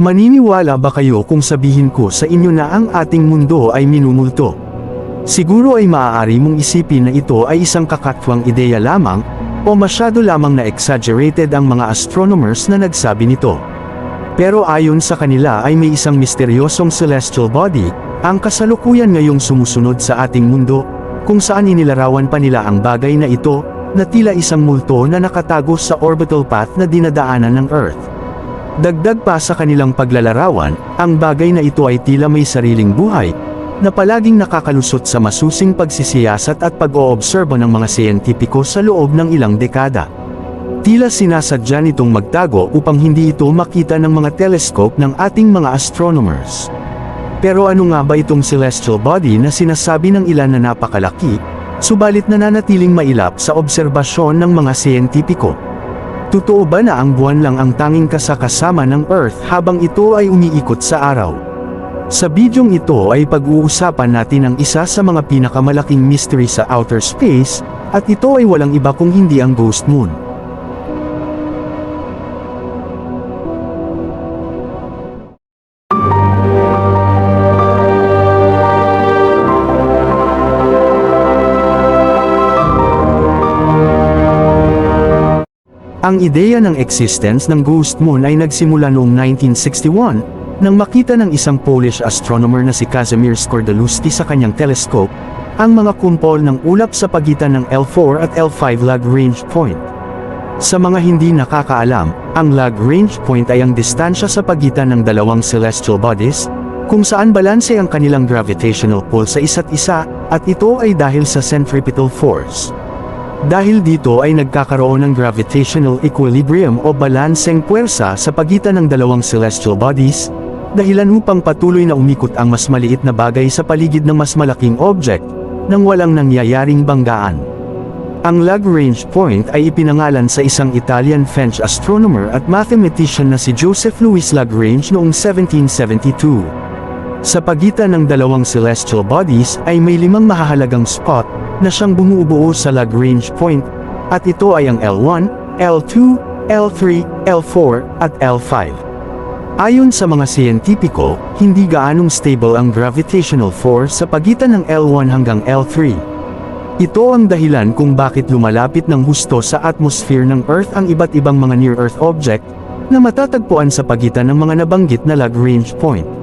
Maniniwala ba kayo kung sabihin ko sa inyo na ang ating mundo ay minumulto? Siguro ay maaari mong isipin na ito ay isang kakatwang ideya lamang, o masyado lamang na exaggerated ang mga astronomers na nagsabi nito. Pero ayon sa kanila ay may isang misteryosong celestial body, ang kasalukuyan ngayong sumusunod sa ating mundo, kung saan inilarawan pa nila ang bagay na ito, na tila isang multo na nakatago sa orbital path na dinadaanan ng Earth. Dagdag pa sa kanilang paglalarawan, ang bagay na ito ay tila may sariling buhay, na palaging nakakalusot sa masusing pagsisiyasat at pag-oobserba ng mga siyentipiko sa loob ng ilang dekada. Tila sinasadya nitong magtago upang hindi ito makita ng mga telescope ng ating mga astronomers. Pero ano nga ba itong celestial body na sinasabi ng ilan na napakalaki, subalit nananatiling mailap sa obserbasyon ng mga siyentipiko? Totoo ba na ang buwan lang ang tanging kasakasama ng Earth habang ito ay umiikot sa araw? Sa bidyong ito ay pag-uusapan natin ang isa sa mga pinakamalaking mystery sa outer space, at ito ay walang iba kung hindi ang ghost moon. Ang ideya ng existence ng ghost moon ay nagsimula noong 1961, nang makita ng isang Polish astronomer na si Kazimierz Skordalewski sa kanyang telescope, ang mga kumpol ng ulap sa pagitan ng L4 at L5 Lagrange point. Sa mga hindi nakakaalam, ang Lagrange point ay ang distansya sa pagitan ng dalawang celestial bodies, kung saan balanse ang kanilang gravitational pull sa isa't isa, at ito ay dahil sa centripetal force. Dahil dito ay nagkakaroon ng gravitational equilibrium o balanseng puwersa sa pagitan ng dalawang celestial bodies, dahilan upang patuloy na umikot ang mas maliit na bagay sa paligid ng mas malaking object, nang walang nangyayaring banggaan. Ang Lagrange point ay ipinangalan sa isang Italian French astronomer at mathematician na si Joseph Louis Lagrange noong 1772. Sa pagitan ng dalawang celestial bodies ay may limang mahahalagang spot na siyang bumubuo sa Lagrange point, at ito ay ang L1, L2, L3, L4, at L5. Ayon sa mga siyentipiko, hindi gaanong stable ang gravitational force sa pagitan ng L1 hanggang L3. Ito ang dahilan kung bakit lumalapit ng husto sa atmosphere ng Earth ang iba't ibang mga near-Earth object na matatagpuan sa pagitan ng mga nabanggit na Lagrange point.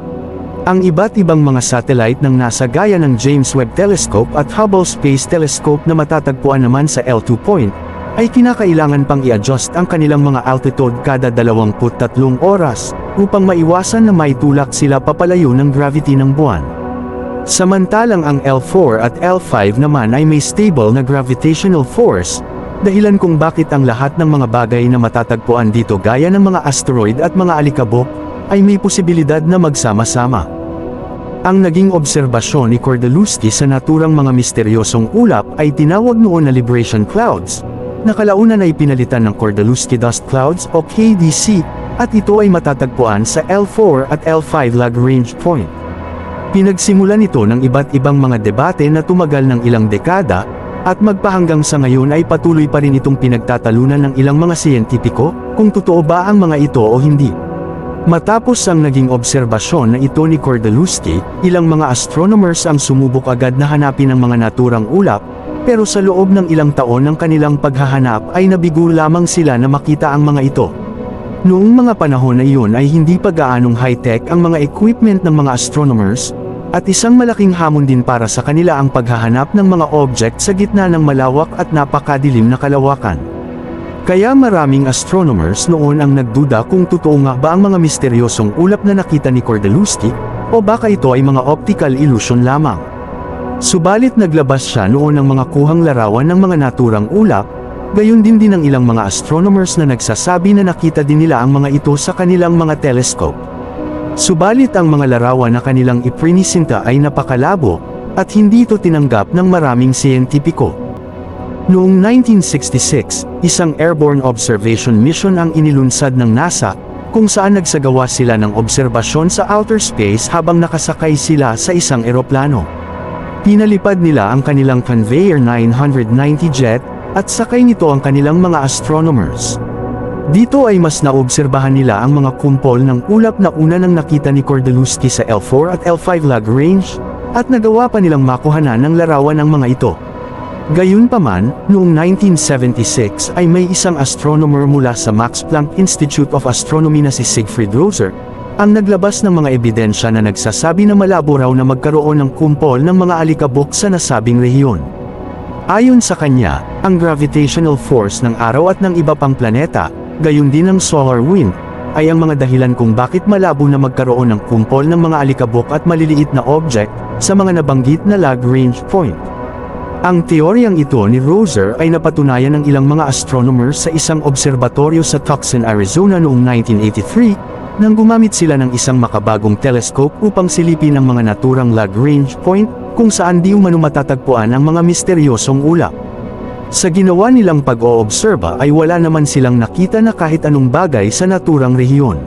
Ang iba't ibang mga satellite ng NASA gaya ng James Webb Telescope at Hubble Space Telescope na matatagpuan naman sa L2 point, ay kinakailangan pang i-adjust ang kanilang mga altitude kada 23 oras, upang maiwasan na maitulak sila papalayo ng gravity ng buwan. Samantalang ang L4 at L5 naman ay may stable na gravitational force, dahilan kung bakit ang lahat ng mga bagay na matatagpuan dito gaya ng mga asteroid at mga alikabok, ay may posibilidad na magsama-sama. Ang naging obserbasyon ni Kordalewski sa naturang mga misteryosong ulap ay tinawag noon na Liberation Clouds, na ay pinalitan ng Kordalewski Dust Clouds o KDC, at ito ay matatagpuan sa L4 at L5 Lagrange point. Pinagsimulan ito ng iba't ibang mga debate na tumagal ng ilang dekada, at magpahanggang sa ngayon ay patuloy pa rin itong pinagtatalunan ng ilang mga siyentipiko, kung totoo ba ang mga ito o hindi. Matapos ang naging obserbasyon na ito ni Kordalewski, ilang mga astronomers ang sumubok agad na hanapin ang mga naturang ulap, pero sa loob ng ilang taon ng kanilang paghahanap ay nabigo lamang sila na makita ang mga ito. Noong mga panahon na iyon ay hindi pa gaanong high-tech ang mga equipment ng mga astronomers, at isang malaking hamon din para sa kanila ang paghahanap ng mga object sa gitna ng malawak at napakadilim na kalawakan. Kaya maraming astronomers noon ang nagduda kung totoo nga ba ang mga misteryosong ulap na nakita ni Kordalewski, o baka ito ay mga optical illusion lamang. Subalit naglabas siya noon ng mga kuhang larawan ng mga naturang ulap, gayon din din ang ilang mga astronomers na nagsasabi na nakita din nila ang mga ito sa kanilang mga telescope. Subalit ang mga larawan na kanilang iprinisinta ay napakalabo, at hindi ito tinanggap ng maraming siyentipiko. Noong 1966, isang airborne observation mission ang inilunsad ng NASA, kung saan nagsagawa sila ng obserbasyon sa outer space habang nakasakay sila sa isang eroplano. Pinalipad nila ang kanilang Conveyor 990 jet, at sakay nito ang kanilang mga astronomers. Dito ay mas naobserbahan nila ang mga kumpol ng ulap na una nang nakita ni Kordaluski sa L4 at L5 Lagrange, at nagawa pa nilang makuhanan ng larawan ng mga ito. Gayunpaman, noong 1976 ay may isang astronomer mula sa Max Planck Institute of Astronomy na si Siegfried Roser, ang naglabas ng mga ebidensya na nagsasabi na malabo raw na magkaroon ng kumpol ng mga alikabok sa nasabing rehiyon. Ayon sa kanya, ang gravitational force ng araw at ng iba pang planeta, gayon din ang solar wind, ay ang mga dahilan kung bakit malabo na magkaroon ng kumpol ng mga alikabok at maliliit na object sa mga nabanggit na Lagrange point. Ang teoryang ito ni Roser ay napatunayan ng ilang mga astronomers sa isang obserbatoryo sa Tucson, Arizona noong 1983, nang gumamit sila ng isang makabagong telescope upang silipin ang mga naturang Lagrange point kung saan di umano matatagpuan ang mga misteryosong ulap. Sa ginawa nilang pag-oobserba ay wala naman silang nakita na kahit anong bagay sa naturang rehiyon.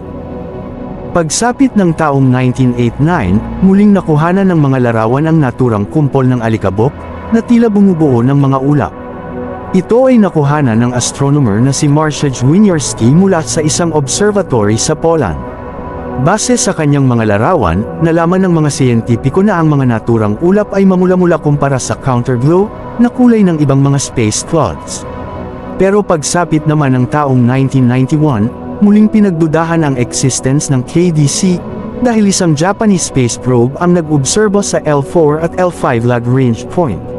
Pagsapit ng taong 1989, muling nakuhanan ng mga larawan ang naturang kumpol ng alikabok, na tila bumubuo ng mga ulap. Ito ay nakuhanan ng astronomer na si Marcia Winiarski mula sa isang observatory sa Poland. Base sa kanyang mga larawan, nalaman ng mga siyentipiko na ang mga naturang ulap ay mamula-mula kumpara sa counterglow, na kulay ng ibang mga space clouds. Pero pagsapit naman ng taong 1991, muling pinagdudahan ang existence ng KDC, dahil isang Japanese space probe ang nag-obserba sa L4 at L5 Lagrange point.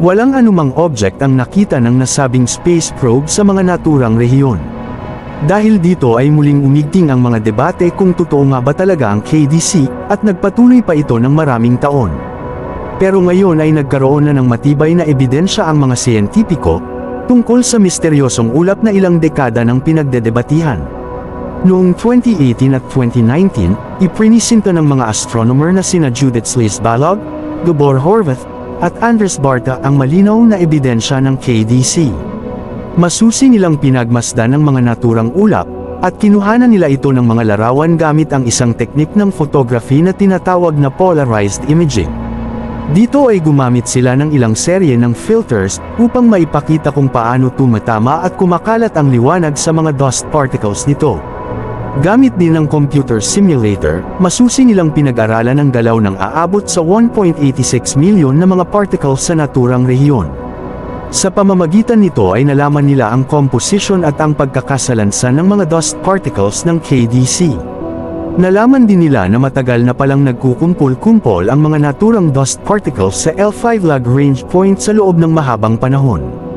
Walang anumang object ang nakita ng nasabing space probe sa mga naturang rehiyon. Dahil dito ay muling umigting ang mga debate kung totoo nga ba talaga ang KDC, at nagpatuloy pa ito ng maraming taon. Pero ngayon ay nagkaroon na ng matibay na ebidensya ang mga siyentipiko, tungkol sa misteryosong ulap na ilang dekada ng pinagdedebatihan. Noong 2018 at 2019, iprinisinto ng mga astronomer na sina Judith Slisbalog, Gabor Horvath, at Andres Barta ang malinaw na ebidensya ng KDC. Masusi nilang pinagmasdan ng mga naturang ulap, at kinuhanan nila ito ng mga larawan gamit ang isang teknik ng photography na tinatawag na polarized imaging. Dito ay gumamit sila ng ilang serye ng filters upang maipakita kung paano tumatama at kumakalat ang liwanag sa mga dust particles nito. Gamit din ng computer simulator, masusi nilang pinag-aralan ang galaw ng aabot sa 1.86 milyon na mga particles sa naturang rehiyon. Sa pamamagitan nito ay nalaman nila ang composition at ang pagkakasalansan ng mga dust particles ng KDC. Nalaman din nila na matagal na palang nagkukumpol-kumpol ang mga naturang dust particles sa L5 Lagrange point sa loob ng mahabang panahon.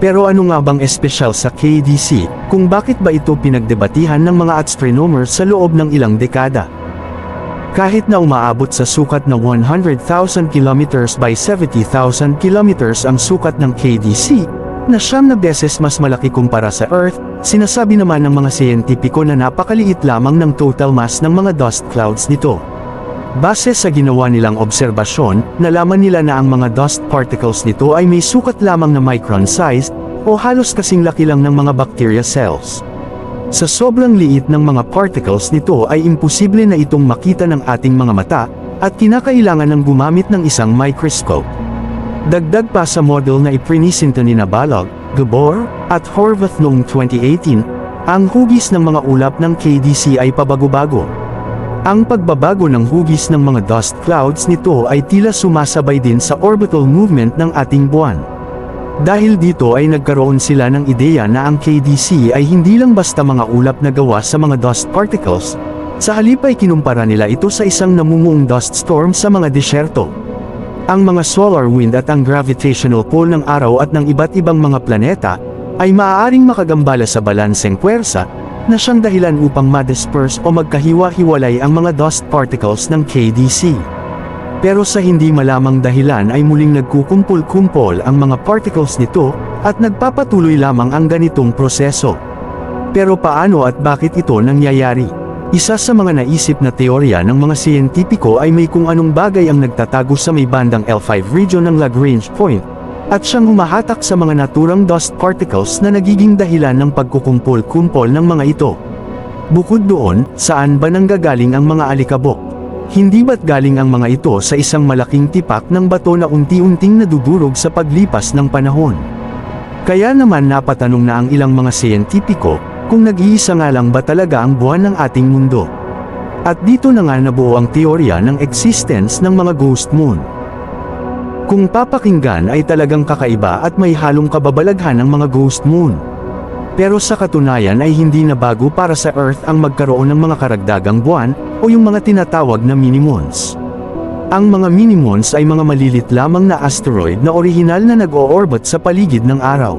Pero ano nga bang espesyal sa KDC, kung bakit ba ito pinagdebatihan ng mga astronomers sa loob ng ilang dekada? Kahit na umaabot sa sukat na 100,000 kilometers by 70,000 kilometers ang sukat ng KDC, na siyam na beses mas malaki kumpara sa Earth, sinasabi naman ng mga siyentipiko na napakaliit lamang ng total mass ng mga dust clouds nito. Base sa ginawa nilang obserbasyon, nalaman nila na ang mga dust particles nito ay may sukat lamang na micron size, o halos kasing laki lang ng mga bacteria cells. Sa sobrang liit ng mga particles nito ay imposible na itong makita ng ating mga mata, at kinakailangan ng gumamit ng isang microscope. Dagdag pa sa model na iprinisinto ni Nabalog, Gabor, at Horvath noong 2018, ang hugis ng mga ulap ng KDC ay pabago-bago. Ang pagbabago ng hugis ng mga dust clouds nito ay tila sumasabay din sa orbital movement ng ating buwan. Dahil dito ay nagkaroon sila ng ideya na ang KDC ay hindi lang basta mga ulap na gawa sa mga dust particles, sa halip ay kinumpara nila ito sa isang namumuong dust storm sa mga disyerto. Ang mga solar wind at ang gravitational pull ng araw at ng iba't ibang mga planeta, ay maaaring makagambala sa balanseng puwersa, na siyang dahilan upang ma-disperse o magkahiwa-hiwalay ang mga dust particles ng KDC. Pero sa hindi malamang dahilan ay muling nagkukumpol-kumpol ang mga particles nito, at nagpapatuloy lamang ang ganitong proseso. Pero paano at bakit ito nangyayari? Isa sa mga naisip na teorya ng mga siyentipiko ay may kung anong bagay ang nagtatago sa may bandang L5 region ng Lagrange point, at siyang humahatak sa mga naturang dust particles na nagiging dahilan ng pagkukumpol-kumpol ng mga ito. Bukod doon, saan ba nanggagaling ang mga alikabok? Hindi ba't galing ang mga ito sa isang malaking tipak ng bato na unti-unting nadudurog sa paglipas ng panahon? Kaya naman napatanong na ang ilang mga siyentipiko, kung nag-iisa nga lang ba talaga ang buwan ng ating mundo. At dito na nga nabuo ang teorya ng existence ng mga ghost moon. Kung papakinggan ay talagang kakaiba at may halong kababalaghan ng mga ghost moon. Pero sa katunayan ay hindi na bago para sa Earth ang magkaroon ng mga karagdagang buwan o yung mga tinatawag na minimons. Ang mga minimons ay mga malilit lamang na asteroid na orihinal na nag-o-orbit sa paligid ng araw.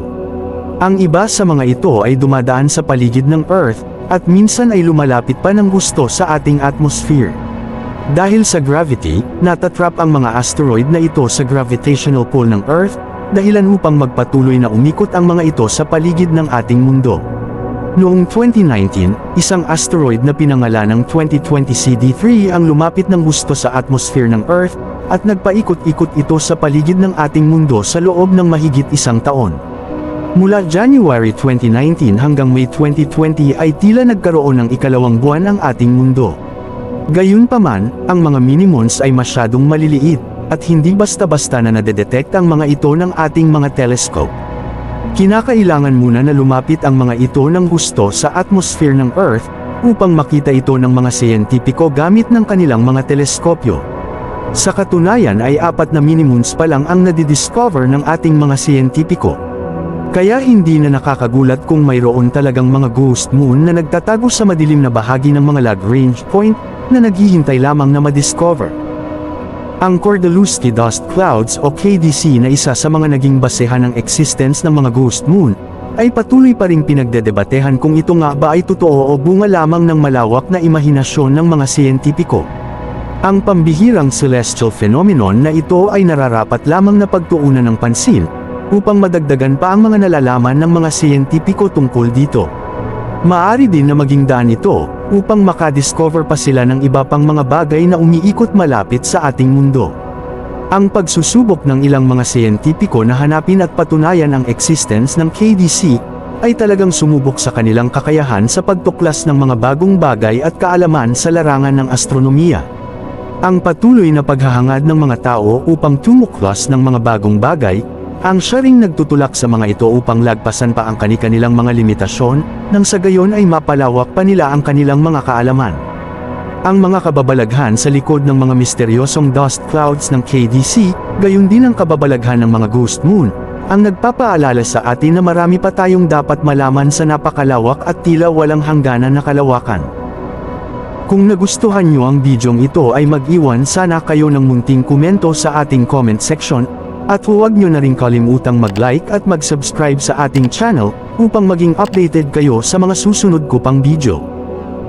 Ang iba sa mga ito ay dumadaan sa paligid ng Earth, at minsan ay lumalapit pa ng gusto sa ating atmosphere. Dahil sa gravity, natatrap ang mga asteroid na ito sa gravitational pull ng Earth, dahilan upang magpatuloy na umikot ang mga ito sa paligid ng ating mundo. Noong 2019, isang asteroid na pinangalan ng 2020 CD3 ang lumapit ng gusto sa atmosphere ng Earth, at nagpaikot-ikot ito sa paligid ng ating mundo sa loob ng mahigit isang taon. Mula January 2019 hanggang May 2020 ay tila nagkaroon ng ikalawang buwan ang ating mundo. Gayunpaman, ang mga minimons ay masyadong maliliit, at hindi basta-basta na nadedetect ang mga ito ng ating mga telescope. Kinakailangan muna na lumapit ang mga ito ng gusto sa atmosphere ng Earth, upang makita ito ng mga siyentipiko gamit ng kanilang mga teleskopyo. Sa katunayan ay apat na minimons pa lang ang nadidiscover ng ating mga siyentipiko. Kaya hindi na nakakagulat kung mayroon talagang mga ghost moon na nagtatago sa madilim na bahagi ng mga Lagrange point na naghihintay lamang na madiscover. Ang Kordylewski Dust Clouds o KDC na isa sa mga naging basehan ng existence ng mga ghost moon, ay patuloy pa ring pinagdedebatehan kung ito nga ba ay totoo o bunga lamang ng malawak na imahinasyon ng mga siyentipiko. Ang pambihirang celestial phenomenon na ito ay nararapat lamang na pagtuunan ng pansin, upang madagdagan pa ang mga nalalaman ng mga siyentipiko tungkol dito. Maari din na maging daan ito, upang makadiscover pa sila ng iba pang mga bagay na umiikot malapit sa ating mundo. Ang pagsusubok ng ilang mga siyentipiko na hanapin at patunayan ang existence ng KDC, ay talagang sumubok sa kanilang kakayahan sa pagtuklas ng mga bagong bagay at kaalaman sa larangan ng astronomiya. Ang patuloy na paghahangad ng mga tao upang tumuklas ng mga bagong bagay, ang siya ring nagtutulak sa mga ito upang lagpasan pa ang kani-kanilang mga limitasyon, nang sa gayon ay mapalawak pa nila ang kanilang mga kaalaman. Ang mga kababalaghan sa likod ng mga misteryosong dust clouds ng KDC, gayon din ang kababalaghan ng mga ghost moon, ang nagpapaalala sa atin na marami pa tayong dapat malaman sa napakalawak at tila walang hangganan na kalawakan. Kung nagustuhan nyo ang bidyong ito ay mag-iwan sana kayo ng munting komento sa ating comment section, at huwag nyo na rin kalimutang mag-like at mag-subscribe sa ating channel, upang maging updated kayo sa mga susunod ko pang video.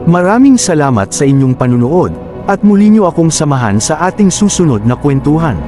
Maraming salamat sa inyong panunood, at muli nyo akong samahan sa ating susunod na kwentuhan.